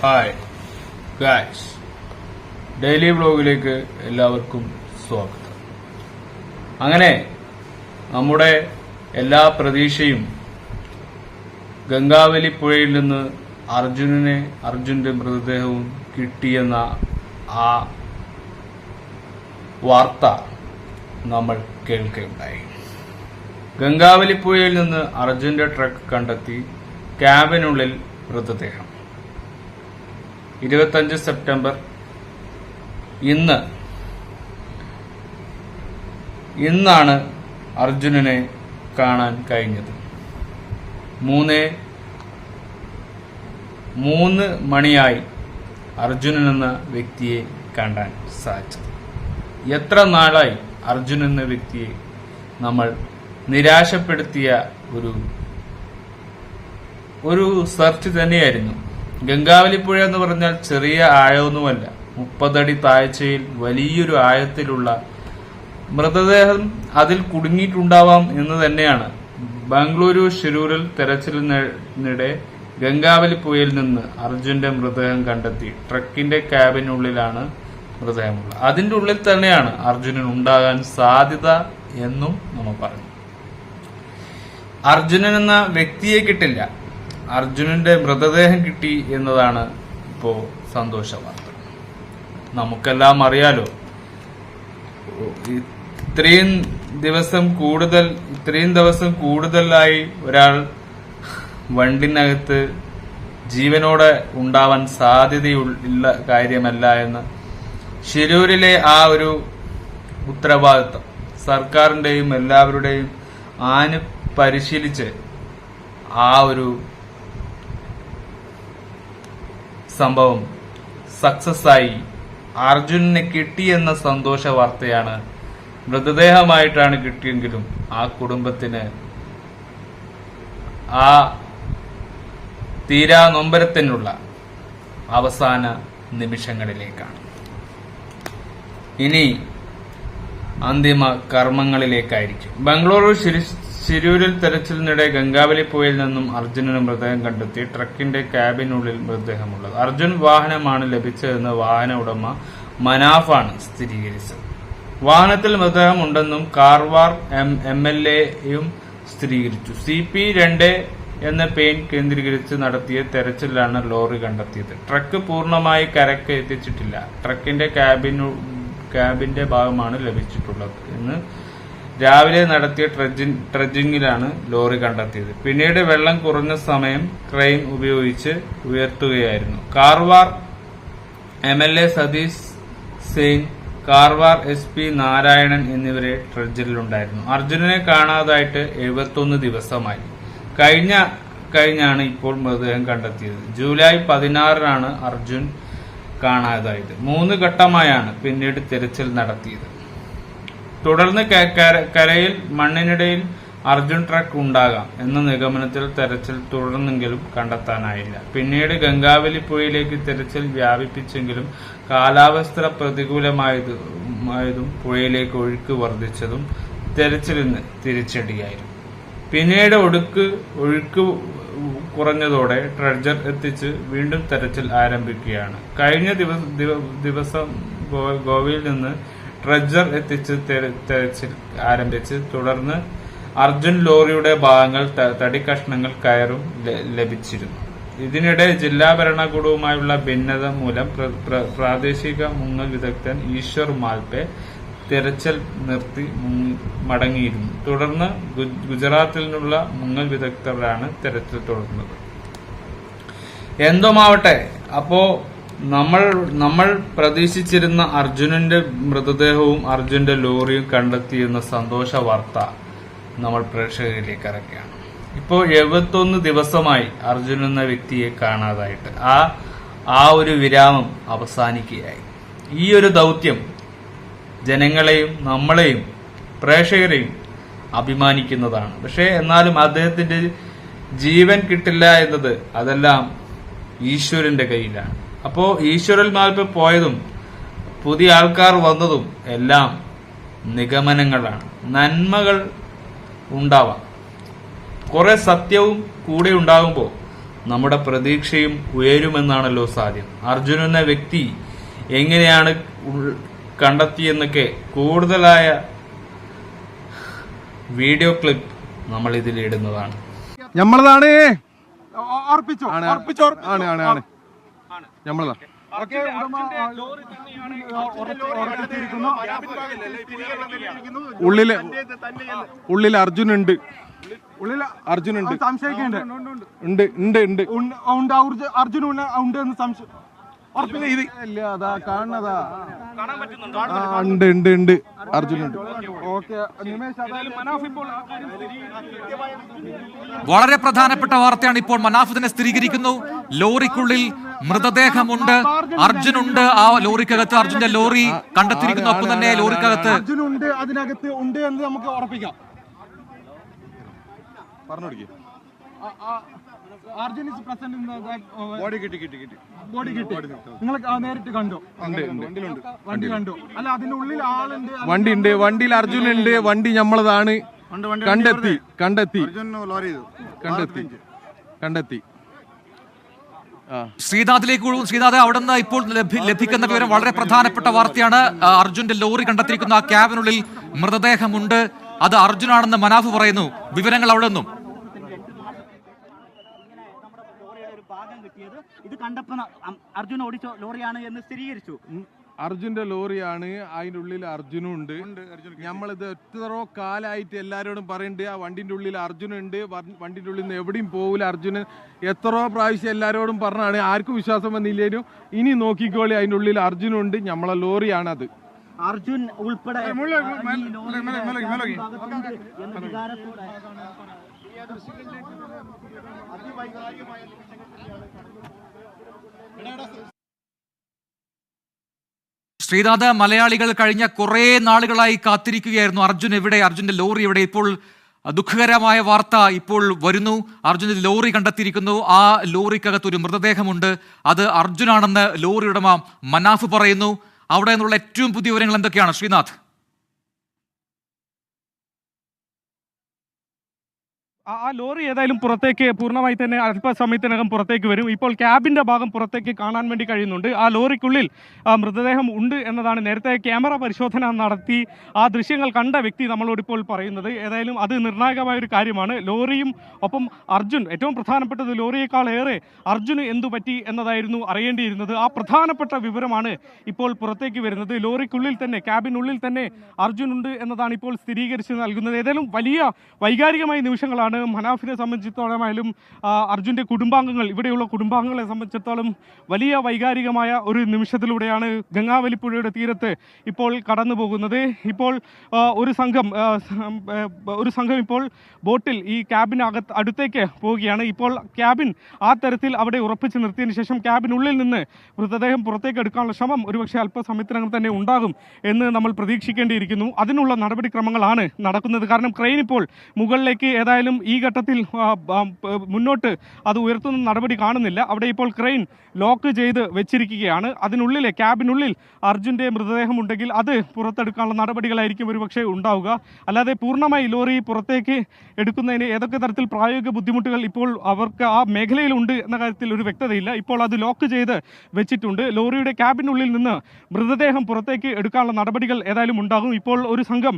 Hi guys daily വ്ലോഗിലേക്ക് എല്ലാവർക്കും സ്വാഗതം. അങ്ങനെ നമ്മുടെ എല്ലാ പ്രതീക്ഷയും ഗംഗാവലി പുഴയിൽ നിന്ന് അർജുനനെ അർജുന്റെ മൃതദേഹവും കിട്ടിയെന്ന ആ വാർത്ത നമ്മൾ കേൾക്കുകയുണ്ടായി. ഗംഗാവലി പുഴയിൽ നിന്ന് അർജുന്റെ ട്രക്ക് കണ്ടെത്തി ക്യാബിനുള്ളിൽ മൃതദേഹം. ഇരുപത്തഞ്ച് സെപ്റ്റംബർ. ഇന്ന്. ഇന്നാണ് അർജുനനെ കാണാൻ കഴിഞ്ഞത്. മൂന്ന്. മൂന്ന് മണിയായി അർജുനൻ എന്ന വ്യക്തിയെ കാണാൻ സാധിച്ചത്. എത്ര നാളായി അർജുനൻ എന്ന വ്യക്തിയെ നമ്മൾ നിരാശപ്പെടുത്തിയ ഒരു ഒരു സെർച്ച് തന്നെയായിരുന്നു. ഗംഗാവലിപ്പുഴ എന്ന് പറഞ്ഞാൽ ചെറിയ ആഴമൊന്നുമല്ല. മുപ്പതടി താഴ്ചയിൽ വലിയൊരു ആഴത്തിലുള്ള മൃതദേഹം അതിൽ കുടുങ്ങിയിട്ടുണ്ടാവാം എന്ന് തന്നെയാണ്. ബംഗളൂരു ഷിരൂരിൽ തെരച്ചിലിനിടെ ഗംഗാവലിപ്പുഴയിൽ നിന്ന് അർജുന്റെ മൃതദേഹം കണ്ടെത്തി. ട്രക്കിന്റെ ക്യാബിനുള്ളിലാണ് മൃതദേഹമുള്ളത്. അതിന്റെ ഉള്ളിൽ തന്നെയാണ് അർജുനൻ ഉണ്ടാകാൻ സാധ്യത എന്നും നമ്മൾ പറഞ്ഞു. അർജുനൻ എന്ന വ്യക്തിയെ കിട്ടില്ല. അർജുനന്റെ മൃതദേഹം കിട്ടി എന്നതാണ് ഇപ്പോ സന്തോഷ വാർത്ത. നമുക്കെല്ലാം അറിയാലോ. ഇത്രയും ദിവസം കൂടുതൽ ഇത്രയും ദിവസം കൂടുതലായി ഒരാൾ വണ്ടിനകത്ത് ജീവനോടെ ഉണ്ടാവാൻ സാധ്യതയുള്ള കാര്യമല്ല എന്ന് ശിരൂരിലെ ആ ഒരു ഉത്തരവാദിത്വം സർക്കാരിന്റെയും എല്ലാവരുടെയും ആന് പരിശീലിച്ച് ആ ഒരു സംഭവം സക്സസ് ആയി അർജുനനെ കിട്ടിയെന്ന സന്തോഷ വാർത്തയാണ് മൃതദേഹമായിട്ടാണ് കിട്ടിയെങ്കിലും ആ കുടുംബത്തിന് ആ തീരാ നൊമ്പരത്തിനുള്ള അവസാന നിമിഷങ്ങളിലേക്കാണ്. ഇനി അന്തിമ കർമ്മങ്ങളിലേക്കായിരിക്കും. ബംഗളൂരു ശിരൂരിൽ തെരച്ചിലിനിടെ ഗംഗാവലി പോയിൽ നിന്നും അർജുനന് മൃതദേഹം കണ്ടെത്തി. ട്രക്കിന്റെ ക്യാബിനുള്ളിൽ മൃതദേഹമുള്ളത്. അർജുൻ വാഹനമാണ് ലഭിച്ചതെന്ന് വാഹന ഉടമ മനാഫാണ് സ്ഥിരീകരിച്ചത്. വാഹനത്തിൽ മൃതദേഹം ഉണ്ടെന്നും കാർവാർ എം എം എൽ എയും സ്ഥിരീകരിച്ചു. സി പി രണ്ട് എന്ന പെയിൻ കേന്ദ്രീകരിച്ച് നടത്തിയ തെരച്ചിലാണ് ലോറി കണ്ടെത്തിയത്. ട്രക്ക് പൂർണമായി കരക്ക് എത്തിച്ചിട്ടില്ല. ട്രക്കിന്റെ ക്യാബിനു ക്യാബിന്റെ ഭാഗമാണ് ലഭിച്ചിട്ടുള്ളത് എന്ന് രാവിലെ നടത്തിയ ട്രജിങ് ട്രഡ്ജിംഗിലാണ് ലോറി കണ്ടെത്തിയത്. പിന്നീട് വെള്ളം കുറഞ്ഞ സമയം ക്രെയിൻ ഉപയോഗിച്ച് ഉയർത്തുകയായിരുന്നു. Karwar M L A Satish Sail Karwar S P Narayanan എന്നിവരെ ട്രഡ്ജിലുണ്ടായിരുന്നു അർജുനനെ കാണാതായിട്ട് എഴുപത്തൊന്ന് ദിവസമായി. കഴിഞ്ഞ കഴിഞ്ഞാണ് ഇപ്പോൾ മൃതദേഹം കണ്ടെത്തിയത്. ജൂലൈ പതിനാറിനാണ് അർജുൻ കാണാതായത്. മൂന്ന് ഘട്ടമായാണ് പിന്നീട് തിരച്ചിൽ നടത്തിയത്. തുടർന്ന് കരയിൽ മണ്ണിനിടയിൽ അർജുൻ ട്രക്ക് ഉണ്ടാകാം എന്ന നിഗമനത്തിൽ തെരച്ചിൽ തുടർന്നെങ്കിലും കണ്ടെത്താനായില്ല. പിന്നീട് ഗംഗാവലി പുഴയിലേക്ക് തെരച്ചിൽ വ്യാപിപ്പിച്ചെങ്കിലും കാലാവസ്ഥ പ്രതികൂലമായതും പുഴയിലേക്ക് ഒഴുക്ക് വർദ്ധിച്ചതും തെരച്ചിലിന് തിരിച്ചടിയായിരുന്നു. പിന്നീട് ഒടുക്ക് ഒഴുക്ക് കുറഞ്ഞതോടെ ട്രഡ്ജർ എത്തിച്ച് വീണ്ടും തെരച്ചിൽ ആരംഭിക്കുകയാണ്. കഴിഞ്ഞ ദിവ- ദിവ- ദിവസം ഗോവയിൽ നിന്ന് ട്രഡ്ജർ എത്തിച്ച് തെര- തെരച്ചിൽ ആരംഭിച്ച് തുടർന്ന് അർജുൻ ലോറിയുടെ ഭാഗങ്ങൾ തടിക്കഷ്ണങ്ങൾ കയറും ലഭിച്ചിരുന്നു. ഇതിനിടെ ജില്ലാ ഭരണകൂടവുമായുള്ള ഭിന്നത മൂലം പ്ര- പ്ര- പ്രാദേശിക മുങ്ങൽ വിദഗ്ധൻ ഈശ്വർ മാൽപെ തിരച്ചിൽ നിർത്തി മടങ്ങിയിരുന്നു. തുടർന്ന് ഗുജറാത്തിൽ നിന്നുള്ള മുങ്ങൽ വിദഗ്ധരാണ് തിരച്ചിൽ തുടർന്നത്. എന്തുമാവട്ടെ അപ്പോ നമ്മൾ നമ്മൾ പ്രതീക്ഷിച്ചിരുന്ന അർജുനന്റെ മൃതദേഹവും അർജുന്റെ ലോറിയും കണ്ടെത്തിയെന്ന സന്തോഷ വാർത്ത നമ്മൾ പ്രേക്ഷകരിലേക്ക് ഇറക്കുകയാണ്. ഇപ്പോൾ എഴുപത്തൊന്ന് ദിവസമായി അർജുൻ എന്ന വ്യക്തിയെ കാണാതായിട്ട് ആ ആ ഒരു വിരാമം അവസാനിക്കുകയായി. ഈ ഒരു ദൗത്യം ജനങ്ങളെയും നമ്മളെയും പ്രേക്ഷകരെയും അഭിമാനിക്കുന്നതാണ്. പക്ഷേ എന്നാലും അദ്ദേഹത്തിന്റെ ജീവൻ കിട്ടില്ല എന്നത് അതെല്ലാം ഈശ്വരന്റെ കയ്യിലാണ്. അപ്പോ ഈശ്വരന്മാർക്ക് പോയതും പുതിയ ആൾക്കാർ വന്നതും എല്ലാം നിഗമനങ്ങളാണ്. നന്മകൾ ഉണ്ടാവാം. കുറേ സത്യവും കൂടെ ഉണ്ടാകുമ്പോൾ നമ്മുടെ പ്രതീക്ഷയും ഉയരുമെന്നാണല്ലോ സാധ്യം. അർജുൻ എന്ന വ്യക്തി എങ്ങനെയാണ് കണ്ടെത്തിയെന്നൊക്കെ കൂടുതലായ വീഡിയോ ക്ലിപ്പ് നമ്മൾ ഇതിൽ ഇടുന്നതാണ് നമ്മളതാണ് ആണ് ആണ് ആണ്. നമ്മളതാ ഉള്ളിൽ ഉള്ളിൽ അർജുൻ ഉണ്ട് ഉള്ളിൽ അർജുൻ ഉണ്ട് സംശയിക്കുന്നുണ്ട് ഉണ്ട്. ഉണ്ട് ഉണ്ട് ഉണ്ട്. ഉണ്ട് അർജുൻ ഉണ്ട് ഉണ്ട് എന്ന് സംശയം ഉറപ്പില്ല. ഇത് ഇല്ല അതാ കാണുന്നതാ. ഉണ്ട് ഉണ്ട് ഉണ്ട്. അർജുൻ ഉണ്ട് ഓക്കെ. നിമേഷ് അതായത് മനാഫ് ഇപ്പോൾ വളരെ പ്രധാനപ്പെട്ട വാർത്തയാണ് ഇപ്പോൾ മനാഫിദിനെ സ്ഥിരീകരിക്കുന്നു. ലോറിക്കുള്ളിൽ മൃതദേഹമുണ്ട്. അർജുനുണ്ട്. ആ ലോറിക്കകത്ത് അർജുന്റെ ലോറി കണ്ടെത്തിയിരിക്കുന്നു. ഒപ്പം തന്നെ ലോറിക്കകത്ത് അർജുനുണ്ട് അതിനകത്ത് ഉണ്ട് എന്ന് നമുക്ക് ഉറപ്പിക്കാം. പറഞ്ഞു ആ- ആ- Arjun is present in body കിട്ടി കിട്ടി കിട്ടി. ബോഡി കിട്ടി. നിങ്ങൾ നേരിട്ട് കണ്ടോ? വണ്ടി കണ്ടു. അല്ല അതിന്റെ ഉള്ളിൽ ആളുണ്ട് വണ്ടി ഉണ്ട് വണ്ടിയിൽ അർജുൻ ഉണ്ട് വണ്ടി നമ്മളതാണ് കണ്ടെത്തി കണ്ടെത്തി. കണ്ടെത്തി. കണ്ടെത്തി. ശ്രീനാഥിലേക്ക് ഒഴുകും. ശ്രീനാഥ് അവിടെ നിന്ന് ഇപ്പോൾ ലഭി- ലഭിക്കുന്ന വിവരം വളരെ പ്രധാനപ്പെട്ട വാർത്തയാണ്. അർജുന്റെ ലോറി കണ്ടെത്തിയിരിക്കുന്ന ആ ക്യാബിനുള്ളിൽ മൃതദേഹമുണ്ട്. അത് അർജുനാണെന്ന് മനാഫ് പറയുന്നു. വിവരങ്ങൾ അവിടെ നിന്നും ലോറിയുടെ ഒരു ഭാഗം കിട്ടിയത് ഇത് കണ്ടപ്പോൾ അർജുൻ ഓടിച്ച ലോറിയാണ് എന്ന് സ്ഥിരീകരിച്ചു. അർജുന്റെ ലോറിയാണ് അതിന്റെ ഉള്ളിൽ അർജുനും ഉണ്ട്. നമ്മളിത് എത്രയോ കാലായിട്ട് എല്ലാരോടും പറയുന്നുണ്ട് ആ വണ്ടിന്റെ ഉള്ളിൽ അർജുനുണ്ട് ഉണ്ട് വണ്ടിന്റെ ഉള്ളിൽ നിന്ന് എവിടെയും പോകില്ല അർജുന്. എത്രയോ പ്രാവശ്യം എല്ലാരോടും പറഞ്ഞാണ് ആർക്കും വിശ്വാസം വന്നില്ലേലും ഇനി നോക്കിക്കോളി അതിന്റെ ഉള്ളിൽ അർജുനുണ്ട് നമ്മളെ അത്. അർജുൻ ഉൾപ്പെടെ ആ, ഈ ലോറിയുടെ ഭാഗത്തുണ്ട് എന്ന വികാരത്തോടെ ശ്രീനാഥ് മലയാളികൾ കഴിഞ്ഞ കുറേ നാളുകളായി കാത്തിരിക്കുകയായിരുന്നു. അർജുൻ എവിടെ? അർജുന്റെ ലോറി എവിടെ? ഇപ്പോൾ ദുഃഖകരമായ വാർത്ത ഇപ്പോൾ വരുന്നു. അർജുന്റെ ലോറി കണ്ടെത്തിയിരിക്കുന്നു. ആ ലോറിക്കകത്ത് ഒരു മൃതദേഹമുണ്ട്. അത് അർജുനാണെന്ന് ലോറി ഉടമ മനാഫ് പറയുന്നു. അവിടെ നിന്നുള്ള ഏറ്റവും പുതിയ വിവരങ്ങൾ എന്തൊക്കെയാണ്? ശ്രീനാഥ്. ആ ലോറി ഏതായാലും പുറത്തേക്ക് പൂർണമായി തന്നെ അല്പസമയത്തിനകം പുറത്തേക്ക് വരും. ഇപ്പോൾ ക്യാബിന്റെ ഭാഗം പുറത്തേക്ക് കാണാൻ വേണ്ടി കഴിയുന്നുണ്ട്. ആ ലോറിക്കുള്ളിൽ മൃതദേഹം ഉണ്ട് എന്നതാണ് നേരത്തെ ക്യാമറ പരിശോധന നടത്തി ആ ദൃശ്യങ്ങൾ കണ്ട വ്യക്തി നമ്മളോട് ഇപ്പോൾ പറയുന്നത്. ഏതായാലും അത് നിർണായകമായ ഒരു കാര്യമാണ്. ലോറിയും ഒപ്പം അർജുൻ ഏറ്റവും പ്രധാനപ്പെട്ടത് ലോറിയേക്കാൾ ഏറെ അർജുന് എന്തു പറ്റി എന്നതായിരുന്നു അറിയേണ്ടിയിരുന്നത്. ആ പ്രധാനപ്പെട്ട വിവരമാണ് ഇപ്പോൾ പുറത്തേക്ക് വരുന്നത്. ലോറിക്കുള്ളിൽ തന്നെ ക്യാബിനുള്ളിൽ തന്നെ അർജുൻ ഉണ്ട് എന്നതാണ് ഇപ്പോൾ സ്ഥിരീകരിച്ച് നൽകുന്നത്. ഏതായാലും വലിയ വൈകാരികമായ നിമിഷങ്ങളാണ് മനാഫിനെ സംബന്ധിച്ചിടത്തോളമായാലും അർജുന്റെ കുടുംബാംഗങ്ങൾ ഇവിടെയുള്ള കുടുംബാംഗങ്ങളെ സംബന്ധിച്ചിടത്തോളം വലിയ വൈകാരികമായ ഒരു നിമിഷത്തിലൂടെയാണ് ഗംഗാവലിപ്പുഴയുടെ തീരത്ത് ഇപ്പോൾ കടന്നു പോകുന്നത്. ഇപ്പോൾ ഒരു സംഘം ഒരു സംഘം ഇപ്പോൾ ബോട്ടിൽ ഈ ക്യാബിനകത്ത് അടുത്തേക്ക് പോവുകയാണ്. ഇപ്പോൾ ക്യാബിൻ ആ തരത്തിൽ അവിടെ ഉറപ്പിച്ച് നിർത്തിയതിന് ശേഷം ക്യാബിനുള്ളിൽ നിന്ന് മൃതദേഹം പുറത്തേക്ക് എടുക്കാനുള്ള ശ്രമം ഒരുപക്ഷെ അല്പസമയത്തിനകം തന്നെ ഉണ്ടാകും എന്ന് നമ്മൾ പ്രതീക്ഷിക്കേണ്ടിയിരിക്കുന്നു. അതിനുള്ള നടപടിക്രമങ്ങളാണ് നടക്കുന്നത്. കാരണം ക്രെയിൻ ഇപ്പോൾ മുകളിലേക്ക് ഏതായാലും ഈ ഘട്ടത്തിൽ മുന്നോട്ട് അത് ഉയർത്തുന്ന നടപടി കാണുന്നില്ല. അവിടെ ഇപ്പോൾ ക്രെയിൻ ലോക്ക് ചെയ്ത് വെച്ചിരിക്കുകയാണ്. അതിനുള്ളിലെ ക്യാബിനുള്ളിൽ അർജുന്റെ മൃതദേഹം ഉണ്ടെങ്കിൽ അത് പുറത്തെടുക്കാനുള്ള നടപടികളായിരിക്കും ഒരുപക്ഷെ ഉണ്ടാവുക. അല്ലാതെ പൂർണമായി ലോറി പുറത്തേക്ക് എടുക്കുന്നതിന് ഏതൊക്കെ തരത്തിൽ പ്രായോഗിക ബുദ്ധിമുട്ടുകൾ ഇപ്പോൾ അവർക്ക് ആ മേഖലയിലുണ്ട് എന്ന കാര്യത്തിൽ ഒരു വ്യക്തതയില്ല. ഇപ്പോൾ അത് ലോക്ക് ചെയ്ത് വെച്ചിട്ടുണ്ട്. ലോറിയുടെ ക്യാബിനുള്ളിൽ നിന്ന് മൃതദേഹം പുറത്തേക്ക് എടുക്കാനുള്ള നടപടികൾ ഏതായാലും ഉണ്ടാകും. ഇപ്പോൾ ഒരു സംഘം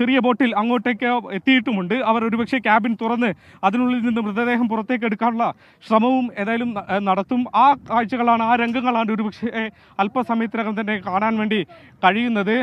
ചെറിയ ബോട്ടിൽ അങ്ങോട്ടേക്ക് എത്തിയിട്ടുമുണ്ട്. അവർ ഒരുപക്ഷെ ക്യാബിൻ തുറന്ന് അതിനുള്ളിൽ നിന്ന് മൃതദേഹം പുറത്തേക്ക് എടുക്കാനുള്ള ശ്രമവും ഏതായാലും നടത്തും. ആ കാഴ്ചകളാണ് ആ രംഗങ്ങളാണ് ഒരുപക്ഷെ അല്പസമയത്തിനകം തന്നെ കാണാൻ വേണ്ടി കഴിയുന്നത്.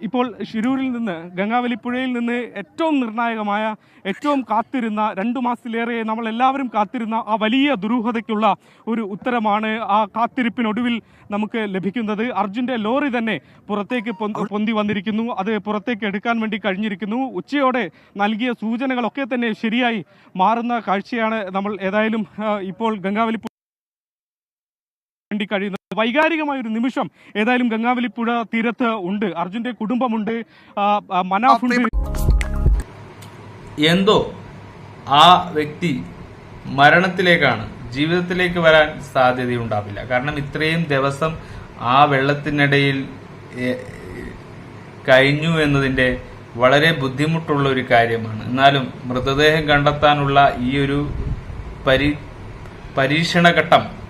ഇപ്പോൾ ഷിരൂരിൽ നിന്ന് ഗംഗാവലിപ്പുഴയിൽ നിന്ന് ഏറ്റവും നിർണായകമായ ഏറ്റവും കാത്തിരുന്ന രണ്ടു മാസത്തിലേറെ നമ്മൾ എല്ലാവരും കാത്തിരുന്ന ആ വലിയ ദുരൂഹതയ്ക്കുള്ള ഒരു ഉത്തരമാണ് ആ കാത്തിരിപ്പിനൊടുവിൽ നമുക്ക് ലഭിക്കുന്നത്. അർജുന്റെ ലോറി തന്നെ പുറത്തേക്ക് പൊന്ത- വന്നിരിക്കുന്നു. അത് പുറത്തേക്ക് എടുക്കാൻ വേണ്ടി കഴിഞ്ഞിരിക്കുന്നു. ഉച്ചയോടെ നൽകിയ സൂചനകളൊക്കെ തന്നെ ശരിയായി മാറുന്ന കാഴ്ചയാണ് നമ്മൾ ഏതായാലും ഇപ്പോൾ വേണ്ടി കഴിയുന്നത്. വൈകാരികമായ ഒരു നിമിഷം. ഏതായാലും ഗംഗാവലിപ്പുഴ തീരത്ത് ഉണ്ട്. അർജുന്റെ കുടുംബമുണ്ട്. മനാഫുണ്ട് എന്തോ ആ വ്യക്തി മരണത്തിലേക്കാണ്. ജീവിതത്തിലേക്ക് വരാൻ സാധ്യതയുണ്ടാവില്ല. കാരണം ഇത്രയും ദിവസം ആ വെള്ളത്തിനിടയിൽ കഴിഞ്ഞു എന്നതിന്റെ വളരെ ബുദ്ധിമുട്ടുള്ള ഒരു കാര്യമാണ്. എന്നാലും മൃതദേഹം കണ്ടെത്താനുള്ള ഈ ഒരു പരീ പരീക്ഷണഘട്ടം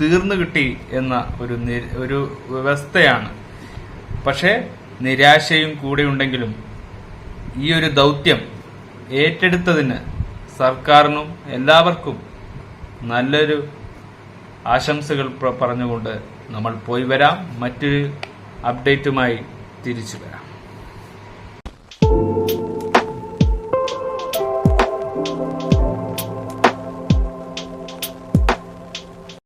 തീർന്നു കിട്ടി എന്ന ഒരു ഒരു വ്യവസ്ഥയാണ്. പക്ഷേ നിരാശയും കൂടെ ഉണ്ടെങ്കിലും ഈ ഒരു ദൗത്യം ഏറ്റെടുത്തതിന് സർക്കാരിനും എല്ലാവർക്കും നല്ലൊരു ആശംസകൾ പറഞ്ഞുകൊണ്ട് നമ്മൾ പോയി വരാം. മറ്റൊരു അപ്ഡേറ്റുമായി തിരിച്ചു വരാം.